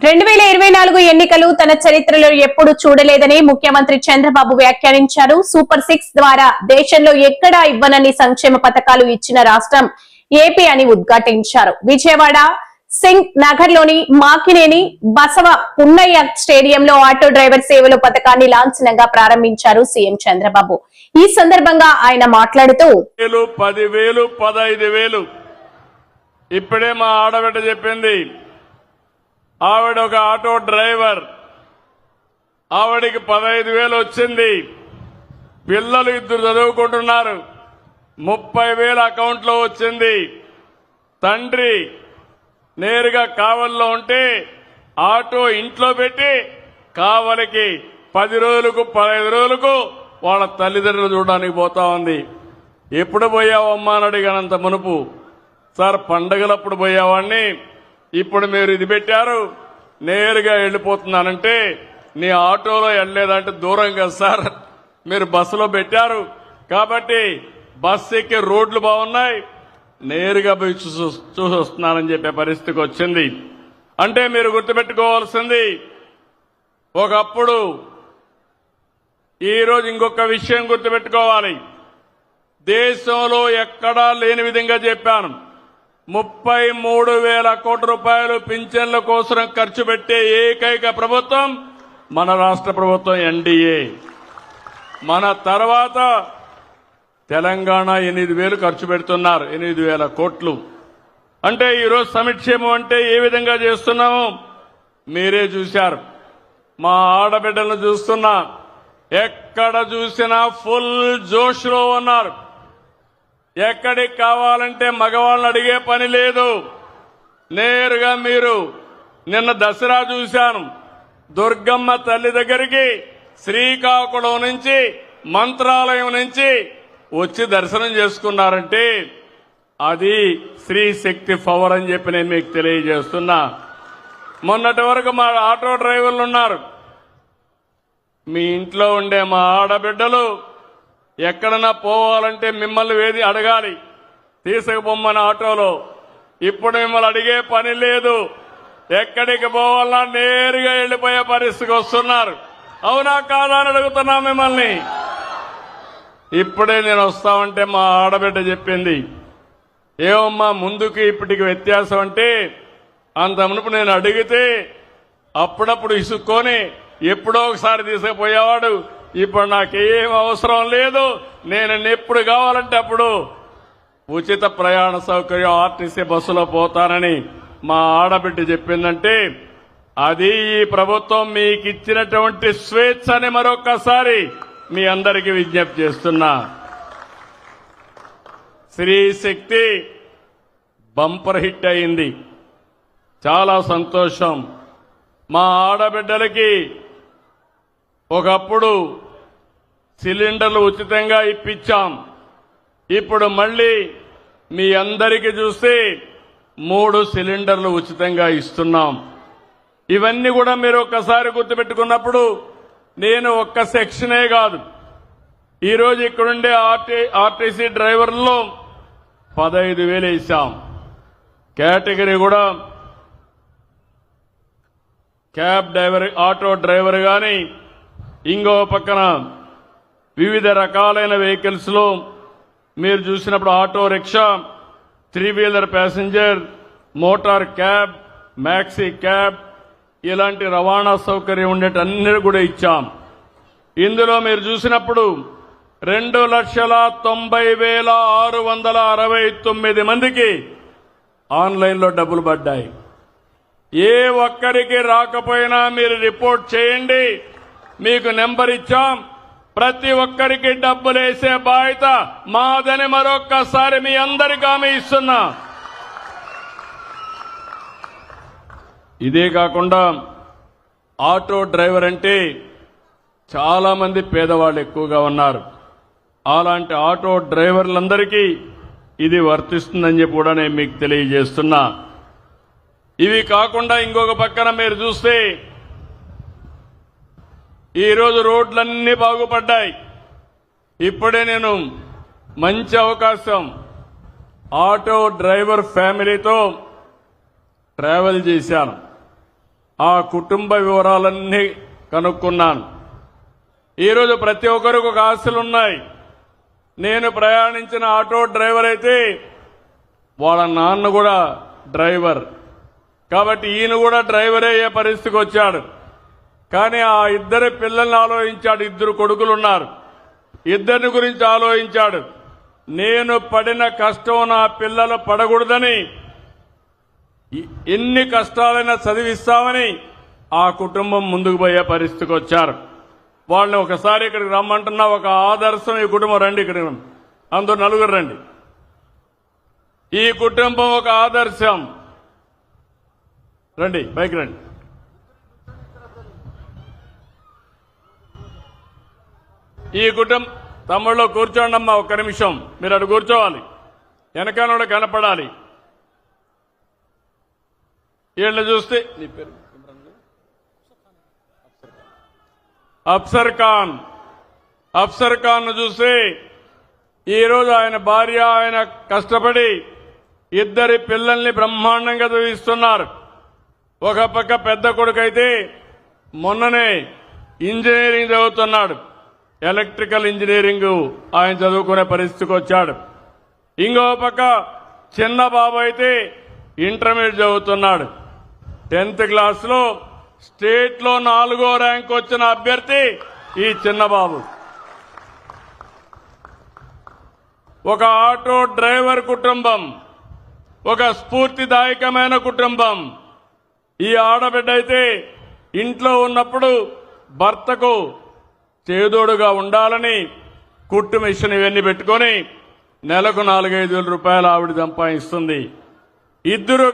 రెండు వేల ఇరవై నాలుగు ఎన్నికలు తన చరిత్రలో ఎప్పుడు చూడలేదని ముఖ్యమంత్రి చంద్రబాబు వ్యాఖ్యానించారు. సూపర్ సిక్స్ ద్వారా దేశంలో ఎక్కడా ఇవ్వనని సంక్షేమ పథకాలు ఇచ్చిన రాష్ట్రం ఏపీ అని ఉద్ఘాటించారు. విజయవాడ సింగ్ నగర్లోని మాకినేని బసవ పున్నయ్య స్టేడియంలో ఆటో డ్రైవర్ సేవల పథకాన్ని లాంఛనంగా ప్రారంభించారు సీఎం చంద్రబాబు. ఈ సందర్భంగా ఆయన మాట్లాడుతూ పదివేలు పదహైదు వేలు. ఇప్పుడే మా ఆడబిడ్డ చెప్పింది ఆవిడ ఒక ఆటో డ్రైవర్. ఆవిడికి పదహైదు వేలు వచ్చింది. పిల్లలు ఇద్దరు చదువుకుంటున్నారు. ముప్పై వేలు అకౌంట్లో వచ్చింది. తండ్రి నేరుగా కావల్లో ఉంటే ఆటో ఇంట్లో పెట్టి కావలికి పది రోజులకు పదహైదు రోజులకు వాళ్ళ తల్లిదండ్రులు చూడడానికి పోతా ఉంది. ఎప్పుడు పోయావమ్మా అని అడిగానంత మునుపు. సార్ పండగలప్పుడు పోయేవాడిని. ఇప్పుడు మీరు ఇది పెట్టారు. నేరుగా వెళ్ళిపోతున్నానంటే నీ ఆటోలో వెళ్ళలేదంటే దూరం కదా సార్. మీరు బస్సులో పెట్టారు. కాబట్టి బస్సు ఎక్కే రోడ్లు బాగున్నాయి. నేరుగా పోయి చూసి చూసి వస్తున్నానని చెప్పే పరిస్థితికి వచ్చింది. అంటే మీరు గుర్తుపెట్టుకోవాల్సింది ఒకప్పుడు ఈరోజు ఇంకొక విషయం గుర్తుపెట్టుకోవాలి. దేశంలో ఎక్కడా లేని విధంగా చెప్పాను. ముప్పై మూడు వేల కోట్ల రూపాయలు పింఛన్ల కోసం ఖర్చు పెట్టే ఏకైక ప్రభుత్వం మన రాష్ట్ర ప్రభుత్వం ఎన్డీఏ. మన తర్వాత తెలంగాణ ఎనిమిది వేలు ఖర్చు పెడుతున్నారు ఎనిమిది వేల కోట్లు. అంటే ఈరోజు సమిక్షేమం అంటే ఏ విధంగా చేస్తున్నాము మీరే చూశారు. మా ఆడబిడ్డలను చూస్తున్నా ఎక్కడ చూసినా ఫుల్ జోష్లో ఉన్నారు. ఎక్కడికి కావాలంటే మగవాళ్ళని అడిగే పని లేదు. నేరుగా మీరు నిన్న దసరా చూశాను. దుర్గమ్మ తల్లి దగ్గరికి శ్రీకాకుళం నుంచి మంత్రాలయం నుంచి వచ్చి దర్శనం చేసుకున్నారంటే అది శ్రీ శక్తి పవర్ అని చెప్పి నేను మీకు తెలియజేస్తున్నా. మొన్నటి వరకు మా ఆటో డ్రైవర్లు ఉన్నారు. మీ ఇంట్లో ఉండే మా ఆడబిడ్డలు ఎక్కడన్నా పోవాలంటే మిమ్మల్ని వేది అడగాలి. తీసుకుపోమ్మని ఆటోలో. ఇప్పుడు మిమ్మల్ని అడిగే పని లేదు. ఎక్కడికి పోవాలన్నా నేరుగా వెళ్ళిపోయే పరిస్థితికి వస్తున్నారు. అవునా కాదా అని అడుగుతున్నా మిమ్మల్ని. ఇప్పుడే నేను వస్తామంటే మా ఆడబిడ్డ చెప్పింది. ఏమమ్మా ముందుకి ఇప్పటికి వ్యత్యాసం అంటే అంత మునుపు నేను అడిగితే అప్పుడప్పుడు ఇసుక్కొని ఎప్పుడో ఒకసారి తీసుకుపోయేవాడు. ఇప్పుడు నాకేం అవసరం లేదు. నేను ఎప్పుడు కావాలంటే అప్పుడు ఉచిత ప్రయాణ సౌకర్యం ఆర్టీసీ బస్సులో పోతానని మా ఆడబిడ్డ చెప్పిందంటే అది ఈ ప్రభుత్వం మీకు ఇచ్చినటువంటి స్వేచ్ఛ అని మీ అందరికీ విజ్ఞప్తి చేస్తున్నా. స్త్రీ శక్తి బంపర్ హిట్ అయింది. చాలా సంతోషం. మా ఆడబిడ్డలకి ఒకప్పుడు సిలిండర్లు ఉచితంగా ఇప్పించాం. ఇప్పుడు మళ్ళీ మీ అందరికీ చూస్తే మూడు సిలిండర్లు ఉచితంగా ఇస్తున్నాం. ఇవన్నీ కూడా మీరు ఒక్కసారి గుర్తుపెట్టుకున్నప్పుడు నేను ఒక్క సెక్షనే కాదు. ఈరోజు ఇక్కడుండే ఆర్టీ ఆర్టీసీ డ్రైవర్లో పదహైదు వేలు వేసాం కేటగిరీ కూడా క్యాబ్ డ్రైవర్ ఆటో డ్రైవర్ కానీ ఇంకో పక్కన వివిధ రకాలైన వెహికల్స్లో మీరు చూసినప్పుడు auto rickshaw three wheeler passenger motor cab maxi cab ఇలాంటి రవాణా సౌకర్యం ఉండేటన్ని కూడా ఇచ్చాం. ఇందులో మీరు చూసినప్పుడు రెండు లక్షల తొంభై వేల ఆరు వందల అరవై తొమ్మిది మందికి ఆన్లైన్లో డబ్బులు పడ్డాయి. ఏ ఒక్కరికి రాకపోయినా మీరు రిపోర్ట్ చేయండి. మీకు నెంబర్ ఇచ్చాం. ప్రతి ఒక్కరికి డబ్బులు వేసే బాధ్యత మాదని మరొక్కసారి మీ అందరికీ ఆమె ఇస్తున్నా. ఇదే కాకుండా ఆటో డ్రైవర్ అంటే చాలా మంది పేదవాళ్ళు ఎక్కువగా ఉన్నారు. అలాంటి ఆటో డ్రైవర్లందరికీ ఇది వర్తిస్తుందని చెప్పి కూడా నేను మీకు తెలియజేస్తున్నా. ఇవి కాకుండా ఇంకొక పక్కన మీరు చూస్తే ఈరోజు రోడ్లన్నీ బాగుపడ్డాయి. ఇప్పుడే నేను మంచి అవకాశం ఆటో డ్రైవర్ ఫ్యామిలీతో ట్రావెల్ చేశాను. ఆ కుటుంబ వివరాలన్నీ కనుక్కున్నాను. ఈరోజు ప్రతి ఒక్కరికి ఒక ఆశలున్నాయి నేను ప్రయాణించిన ఆటో డ్రైవర్ అయితే వాళ్ళ నాన్న కూడా డ్రైవర్. కాబట్టి ఈయన కూడా డ్రైవర్ అయ్యే పరిస్థితికి వచ్చాడు. కానీ ఆ ఇద్దరి పిల్లల్ని ఆలోచించాడు. ఇద్దరు కొడుకులు ఉన్నారు ఇద్దరిని గురించి ఆలోచించాడు. నేను పడిన కష్టం నా పిల్లలు పడకూడదని ఎన్ని కష్టాలైనా చదివిస్తామని ఆ కుటుంబం ముందుకు పోయే పరిస్థితికి వచ్చారు. వాళ్ళని ఒకసారి ఇక్కడికి రమ్మంటున్నా ఒక ఆదర్శం ఈ కుటుంబం రండి ఇక్కడ అందరూ నలుగురు రండి. ఈ కుటుంబం ఒక ఆదర్శం. రండి బైక్ రండి. ఈ కుటుంబం తమ్ముళ్ళు కూర్చోండి అమ్మా ఒక్క నిమిషం. మీరు అటు కూర్చోవాలి. వెనకాల కనపడాలి. వీళ్ళని చూస్తే నీ పేరు అఫ్సర్ ఖాన్. అఫ్సర్ ఖాన్. చూస్తే ఈరోజు ఆయన భార్య ఆయన కష్టపడి ఇద్దరి పిల్లల్ని బ్రహ్మాండంగా చదివిస్తున్నారు. ఒక పక్క పెద్ద కొడుకైతే మొన్ననే ఇంజనీరింగ్ చదువుతున్నాడు. ఎలక్ట్రికల్ ఇంజనీరింగ్ ఆయన చదువుకునే పరిస్థితికి వచ్చాడు. ఇంకో పక్క చిన్న బాబు అయితే ఇంటర్మీడియట్ చదువుతున్నాడు. టెన్త్ క్లాస్లో స్టేట్లో నాలుగో ర్యాంక్ వచ్చిన అభ్యర్థి ఈ చిన్నబాబు ఒక ఆటో డ్రైవర్ కుటుంబం ఒక స్ఫూర్తిదాయకమైన కుటుంబం. ఈ ఆడబిడ్డ అయితే ఇంట్లో ఉన్నప్పుడు భర్తకు చేదోడుగా ఉండాలని కుట్టు మిషన్ ఇవన్నీ పెట్టుకొని నెలకు నాలుగైదు వేల రూపాయలు ఆవిడ సంపాదిస్తుంది. ఇద్దరు